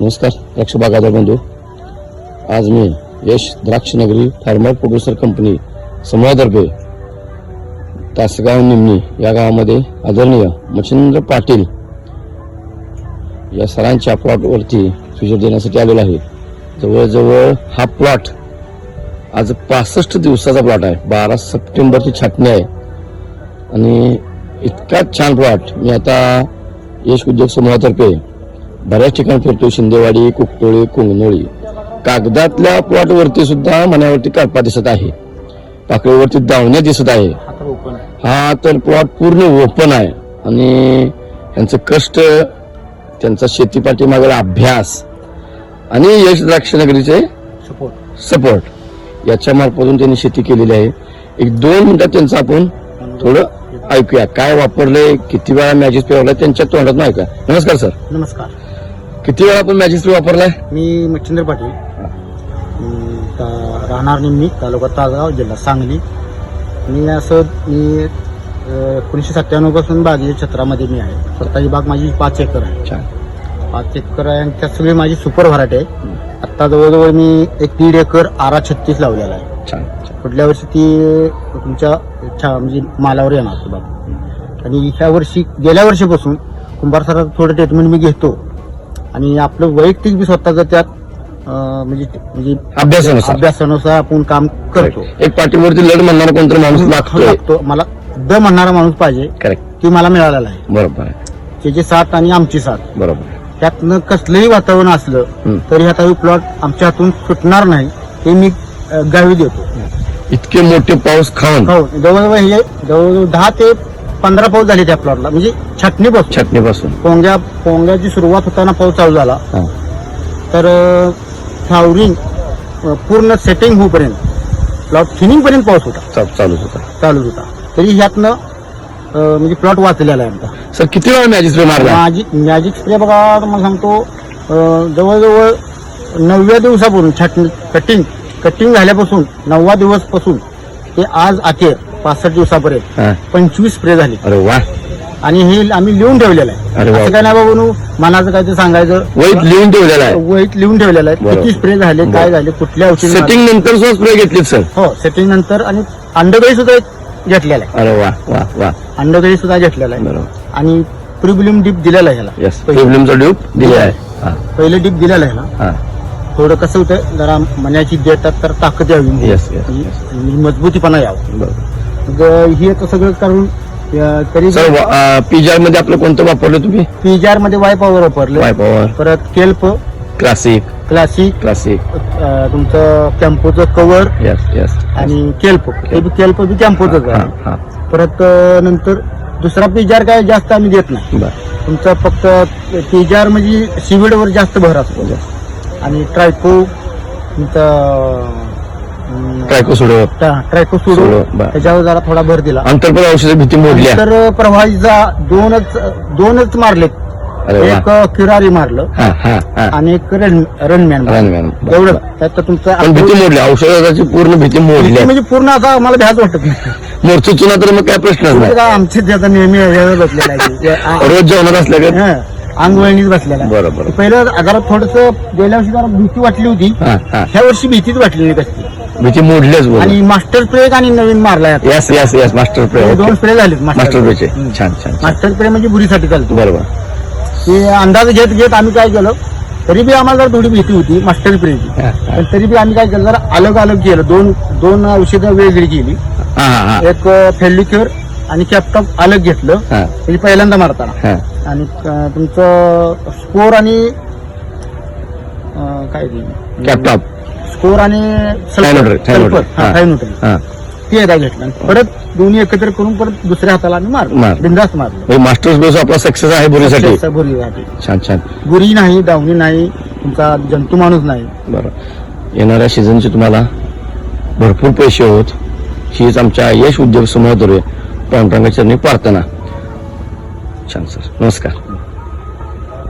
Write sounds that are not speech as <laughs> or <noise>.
नमस्कार द्राक्ष बागायदार बंधू आज मी यश द्राक्षनगरी फार्मर प्रोड्युसर कंपनी समूहातर्फे तासगाव निमणी या गावामध्ये आदरणीय मच्छिंद्र पाटील या सरांच्या प्लॉटवरती फिजर देण्यासाठी आलेलो आहे. जवळजवळ हा प्लॉट आज पासष्ट दिवसाचा प्लॉट आहे. बारा सप्टेंबरची छाटणी आहे. आणि इतका छान प्लॉट. मी आता यश उद्योग समूहातर्फे बऱ्याच ठिकाणी फिरतो शिंदेवाडी कुकटोळी कुंगनोळी. कागदातल्या प्लॉट वरती सुद्धा मनावरती करपा दिसत आहे. पाकळीवरती दावण्या दिसत आहे. हा तर प्लॉट पूर्ण ओपन आहे. आणि यांचं कष्ट त्यांचा शेतीपाठी मागला अभ्यास आणि यश द्राक्षनगरीचे सपोर्ट सपोर्ट याच्या मार्फतून त्यांनी शेती केलेली आहे. एक दोन मिनिटात त्यांचं आपण थोडं ऐकूया. काय वापरलंय किती वेळा मॅजिक स्प्रे वापरलाय त्यांच्या तोंडात ऐका नमस्कार सर नमस्कार. किती वेळा आपण मॅजिक स्प्रे वापरलाय? मी मच्छिंद्र पाटील. मी ता- राहणार निमणी तालुका तासगाव जिल्हा सांगली. मी असं मी अं, एकोणीसशे सत्त्याण्णवपासून बागेच्या क्षेत्रामध्ये मी आहे. स्वतःची बाग माझी पाच एकर आहे. छान. पाच एकर आहे आणि त्यात सगळी माझी सुपर व्हरायटी आहे. आता जवळजवळ मी एक दीड एकर आरा छत्तीस लावलेला आहे. छान छान. पुढल्या वर्षी ती तुमच्या छा- म्हणजे मालावर येणार ती बाग. आणि ह्या वर्षी गेल्या वर्षीपासून कुंभार सरात थोडं ट्रीटमेंट मी घेतो. आणि आपलं वैयक्तिक बी स्वतःचं त्यात अं, म्हणजे म्हणजे अभ्यासानुसार. अभ्यासानुसार आपण काम करतो. एक पाठीवरती लढ म्हणणारा कोणतरी माणूस लागतोय. लागतो. मला द म्हणणारा माणूस पाहिजे करेक्ट ती मला मिळालेला आहे. बरोबर आहे. त्याची साथ आणि आमची साथ. बरोबर आहे. त्यातनं कसलंही वातावरण असलं. तरी आता प्लॉट आमच्या हातून सुटणार नाही हे मी अं, गावी देतो. इतके मोठे पाऊस खाऊन. हो जवळजवळ हे जवळजवळ दहा ते पंधरा पाऊस झाले त्या प्लॉटला म्हणजे छटणी पासून. छटणीपासून पोंग्या पोंग्याची सुरुवात होताना पाऊस चालू झाला. हा. तर फ्लावरिंग पूर्ण सेटिंग होईपर्यंत प्लॉट थिनिंग पर्यंत पाऊस होता. चा- चालूच होता. चालूच होता. तरी ह्यातनं अं, म्हणजे प्लॉट वाचलेला आहे आमचा. सर किती वेळा मॅजिक स्प्रे मारला? माझी मॅजिक स्प्रे बघा तुम्हाला सांगतो अं, जवळजवळ नवव्या दिवसापासून छाटणी कटिंग कटिंग झाल्यापासून नववा दिवसपासून ते आज अखेर. पासष्ट दिवसापर्यंत. हा. पंचवीस स्प्रे झाले. अरे वा. आणि हे आम्ही लिहून ठेवलेलं अरे वा. आहे असं काय नाही बाबा मनाचं काय ते सांगायचं. वहीत लिहून ठेवलेला आहे. वहीत लिहून ठेवलेलं आहे. बरोबर. किती स्प्रे झाले काय झाले कुठल्या औषधी सेटिंग नंतर सुद्धा स्प्रे घेतलीत सर हो सेटिंग नंतर आणि अंडगळी सुद्धा घेतलेला आहे. अरे वा वा वा. अंडगळी सुद्धा घेतलेला आहे. बरोबर. आणि प्रिबिलियम डिप दिलेला आहे ह्याला. येस पहिले. प्रॉब्लेमचा ड्यूप दिला आहे. हा. पहिलं डिप दिलेलं आहे ना हा. थोडं कसं होतं जरा मनाची देतात तर ताकद यावी. मजबूतीपणा यावं. बरोबर. हे आता सगळं करून अं, तरी सर पिजारमध्ये आपलं कोणतं वापरलं तुम्ही? पीजारमध्ये वाय पॉवर वापरलं. वाय पॉवर परत केल्प क्लासिक क्लासिक क्लासिक अं, तुमचं कॅम्पोचं कव्हर येस येस आणि केल्प हे बी केल्प बी कॅम्पोच हा हा परत अं, नंतर दुसरा पिजार काय जास्त आम्ही देत नाही. बर. तुमचं फक्त पिजार म्हणजे सिविड वर जास्त भर असतो. आणि ट्रायको तुमचं ट्रायको सोडव ट्रायको सोडू सोडू, बरं. त्याच्यावर जरा थोडा भर दिला. अंतर्पद औषध भीती मोडल्या तर प्रवाहीचा दोनच दोनच मारले अरे वा. एक किरारी मारलं. हा हा हा. आणि एक रन रनमॅन रनमॅन. बरं, एवढं. त्यात तुमचं पण भीती मोडली. औषधाची पूर्ण भीती मोडली म्हणजे पूर्ण असा मला भ्याच वाटत नाही. मोर्चा चुना तर मग काय प्रश्नच ते नाही आमचे त्याचा नेहमी वेळ बसलेला आहे ते. <laughs> आ- रोज जेवणात असल्या का हं, अंगवळणीच बसलेला. आहे. बरोबर. पहिलं जरा थोडस गेल्या वर्षी जरा भीती वाटली होती. हा हा. ह्या वर्षी भीतीच वाटली नाही कसली भीती मोडलीच बोल आणि मास्टर स्प्रे आणि नवीन मारलाय आता. यस यस यस मास्टर प्रे हे दोन स्प्रे झालेत मास्टर हं. छान छान छान. मास्टर स्प्रे म्हणजे बुरीसाठी चालतो. बरोबर. ते अंदाज घेत घेत आम्ही काय केलं तरी बी आम्हाला जरा थोडी भीती होती मास्टर स्प्रेची हा, हा. पण तरी बी आम्ही काय केलं जरा अलग अलग केलं. दोन दोन औषधं वेगळी केली. हा हा हा. एक फेल्युक्युअर आणि कॅपटॉप अलग घेतलं. हा. म्हणजे पहिल्यांदा मारताना. हा. आणि अं, तुमचं स्कोर आणि अं, काय कॅपटॉप स्कोर आणि Thionutril, Thionutril. हा. थायनोट्रिल हा. ते एकदा घेतलं. आणि परत दोन्ही एकत्र करून परत दुसऱ्या हाताला आम्ही मारलं. मारलं. बिंदास मारलं. म्हणजे मास्टर्स बेस आपला सक्सेस आहे बुरीसाठी. बुरीसाठी. छान छान. बुरी नाही डावणी नाही तुमचा जंतू माणूस नाही. बरं. येणाऱ्या सीझनचे तुम्हाला भरपूर पैसे होत. हीच आमच्या यश उद्योग समूहाद्वारे पांडुरंगाचरणी प्रार्थना. छान सर नमस्कार.